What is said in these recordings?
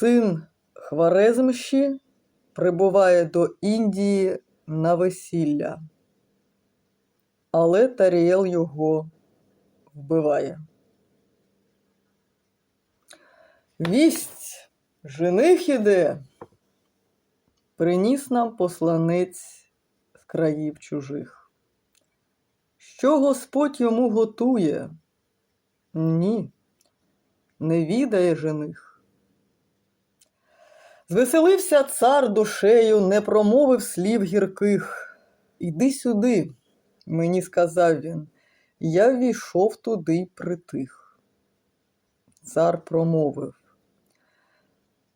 Син Хварезмщі прибуває до Індії на весілля, але Таріел його вбиває. Вість жених іде, приніс нам посланець з країв чужих. Що Господь йому готує? Ні, не відає жених. Звеселився цар душею, не промовив слів гірких. Іди сюди, мені сказав він, я ввійшов туди й притих. Цар промовив.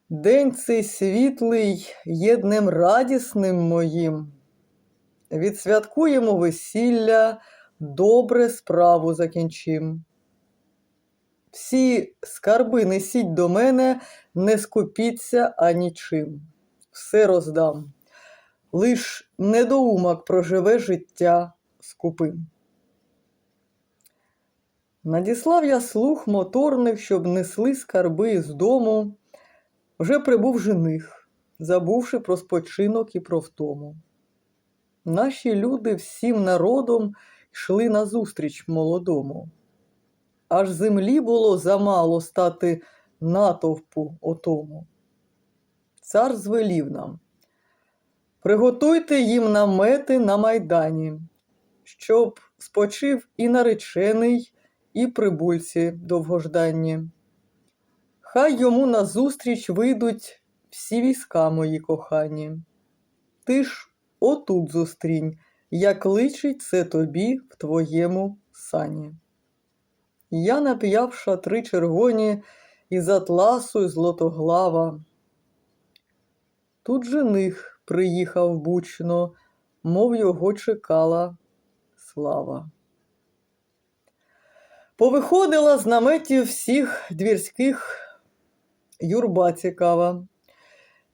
День цей світлий є днем радісним моїм. Відсвяткуємо весілля, добре справу закінчим. Всі скарби несіть до мене, не скупіться анічим. Все роздам. Лиш недоумок проживе життя скупим. Надіслав я слух моторних, щоб несли скарби із дому. Вже прибув жених, забувши про спочинок і про втому. Наші люди всім народом йшли назустріч молодому. Аж землі було замало стати натовпу отому. Цар звелів нам. Приготуйте їм намети на майдані, щоб спочив і наречений, і прибульці довгожданні. Хай йому назустріч вийдуть всі війська мої кохані. Ти ж отут зустрінь, як личить це тобі в твоєму сані. Я нап'яв шатри червоні із атласу й злотоглава. Тут жених приїхав бучно, мов його чекала слава. Повиходила з наметів всіх двірських юрба цікава.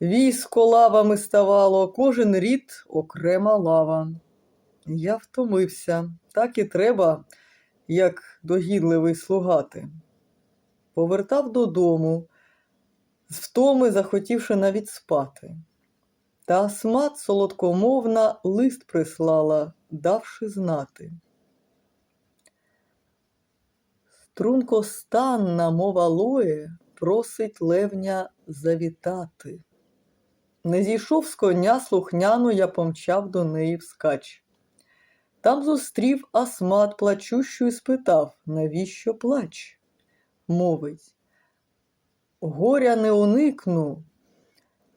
Військо лавами ставало, кожен рід окрема лава. Я втомився, так і треба, як догідливий слугати. Повертав додому, з втоми захотівши навіть спати. Та смат солодкомовна лист прислала, давши знати. Стрункостанна мова лоє просить левня завітати. Не зійшов з коня слухняно, я помчав до неї вскач. Там зустрів асмат плачущу і спитав, навіщо плач? Мовить. Горя не уникну,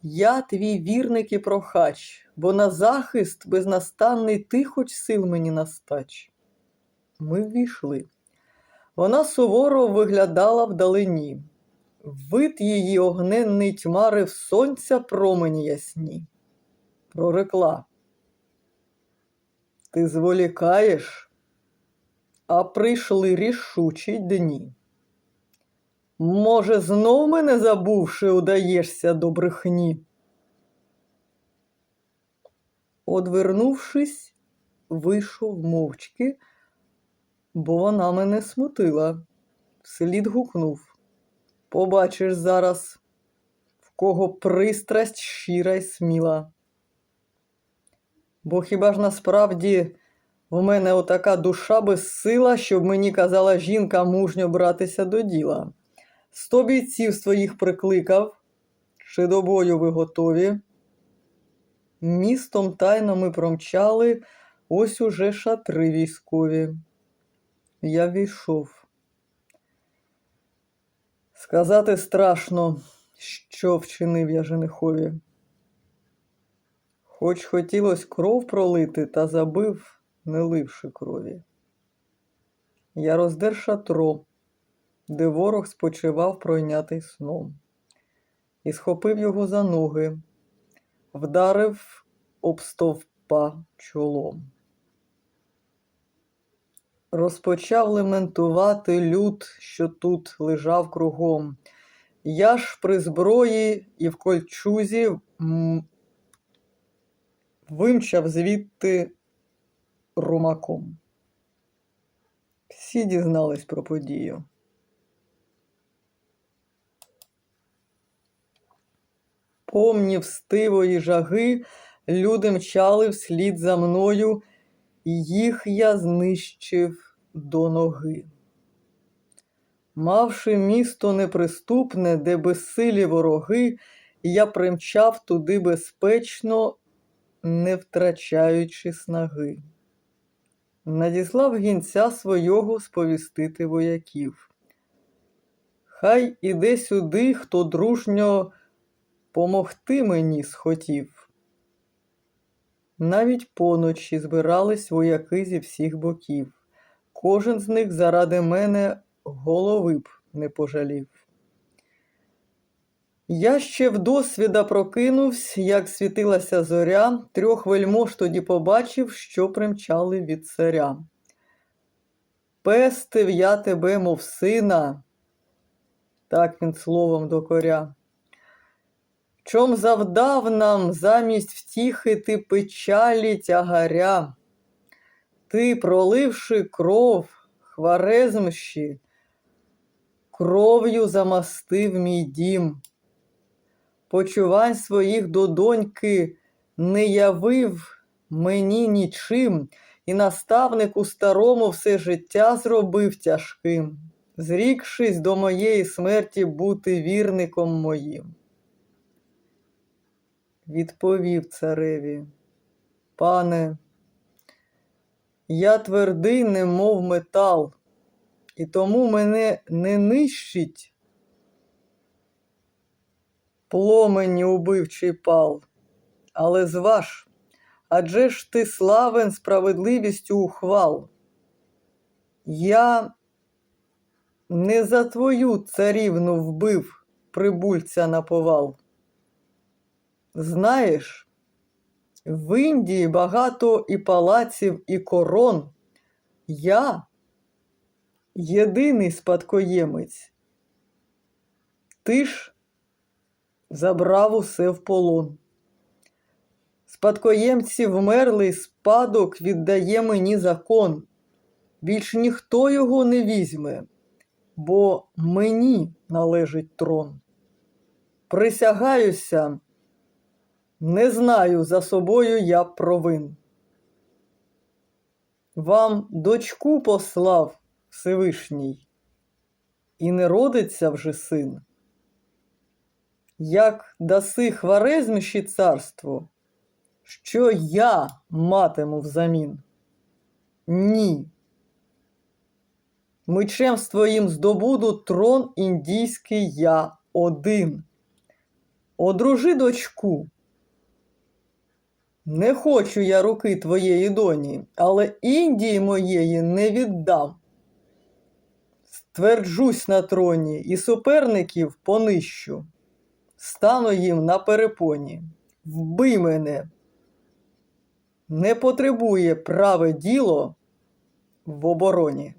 я твій вірник і прохач, бо на захист безнастанний ти хоч сил мені настач. Ми ввійшли. Вона суворо виглядала вдалині. Вид її огненний тьмарив сонця промені ясні. Прорекла. Ти зволікаєш, а прийшли рішучі дні. Може, знов мене забувши, удаєшся до брехні. Одвернувшись, вийшов мовчки, бо вона мене смутила, вслід гукнув. Побачиш зараз, в кого пристрасть щира й сміла. Бо хіба ж насправді в мене отака душа безсила, щоб мені казала жінка мужньо братися до діла. Сто бійців своїх прикликав, чи до бою ви готові? Містом тайно ми промчали, ось уже шатри військові. Я війшов. Сказати страшно, що вчинив я женихові. Хоч хотілось кров пролити, та забив, не ливши крові. Я роздер шатро, де ворог спочивав пройнятий сном, і схопив його за ноги, вдарив об стовпа чолом. Розпочав лементувати люд, що тут лежав кругом. Я ж при зброї і в кольчузі вимчав звідти румаком. Всі дізнались про подію. Повні встивої жаги, люди мчали вслід за мною, їх я знищив до ноги. Мавши місто неприступне, де безсилі вороги, я примчав туди безпечно, не втрачаючи снаги. Надіслав гінця свого сповістити вояків. Хай іде сюди, хто дружньо помогти мені схотів. Навіть поночі збирались вояки зі всіх боків. Кожен з них заради мене голови б не пожалів. Я ще вдосвіда прокинувсь, як світилася зоря, трьох вельмож тоді побачив, що примчали від царя. Пестив я тебе, мов сина, так він словом докоря. Чом завдав нам замість втіхи ти печалі тягаря, ти, проливши кров, хварезмщі, кров'ю замастив мій дім. Почувань своїх до доньки не явив мені нічим, і наставнику старому все життя зробив тяжким, зрікшись до моєї смерті бути вірником моїм. Відповів цареві, пане, я твердий, немов метал, і тому мене не нищить пломені убивчий пал, але зваж, адже ж ти славен справедливістю ухвал. Я не за твою царівну вбив прибульця на повал. Знаєш, в Індії багато і палаців, і корон. Я єдиний спадкоємець. Ти ж забрав усе в полон. Спадкоємці вмерли, спадок віддає мені закон. Більш ніхто його не візьме, бо мені належить трон. Присягаюся, не знаю за собою я провин. Вам дочку послав Всевишній, і не родиться вже син. Як даси хварезміші царство, що я матиму взамін? Ні. Мечем своїм здобуду трон індійський я один. Одружи дочку. Не хочу я руки твоєї доні, але Індії моєї не віддам. Стверджусь на троні і суперників понищу. Стану їм на перепоні. Вбий мене. Не потребує праве діло в обороні.